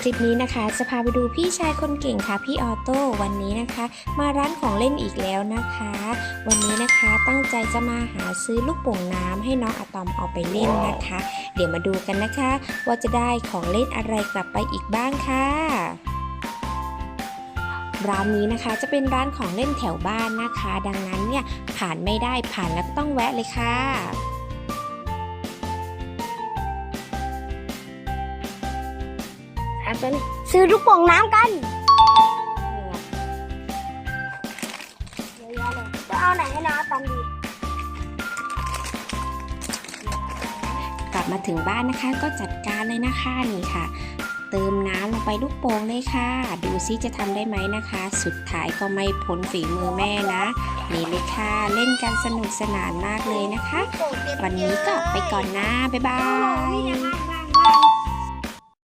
คลิปนี้นะคะ จะพาไปดูพี่ชายคนเก่งค่ะพี่ออโต้วันนี้นะคะ มาร้านของเล่นอีกแล้วนะคะ วันนี้นะคะตั้งใจจะมาหาซื้อลูกโป่งน้ำให้น้องอะตอมเอาไปเล่นนะคะ เดี๋ยวมาดูกันนะคะ ว่าจะได้ของเล่นอะไรกลับไปอีกบ้างค่ะร้านนี้นะคะจะเป็นร้านของเล่นแถวบ้านนะคะ ดังนั้นเนี่ยผ่านไม่ได้ผ่านแล้วก็ต้องแวะเลยค่ะ ครับตอนนี้ซื้อลูกโป่งน้ำกันเยอะแยะเลยจะเอาไหนให้น้องอาตอมดี กลับมาถึงบ้านนะคะก็จัดการเลยนะคะนี่ค่ะ เติมน้ำลงไปลูกโป่งเลยค่ะ ดูซิจะทำได้ไหมนะคะ สุดท้ายก็ไม่พ้นฝีมือแม่นะ นี่เลยค่ะเล่นกันสนุกสนานมากเลยนะคะ วันนี้ก็ไปก่อนนะบ๊ายบาย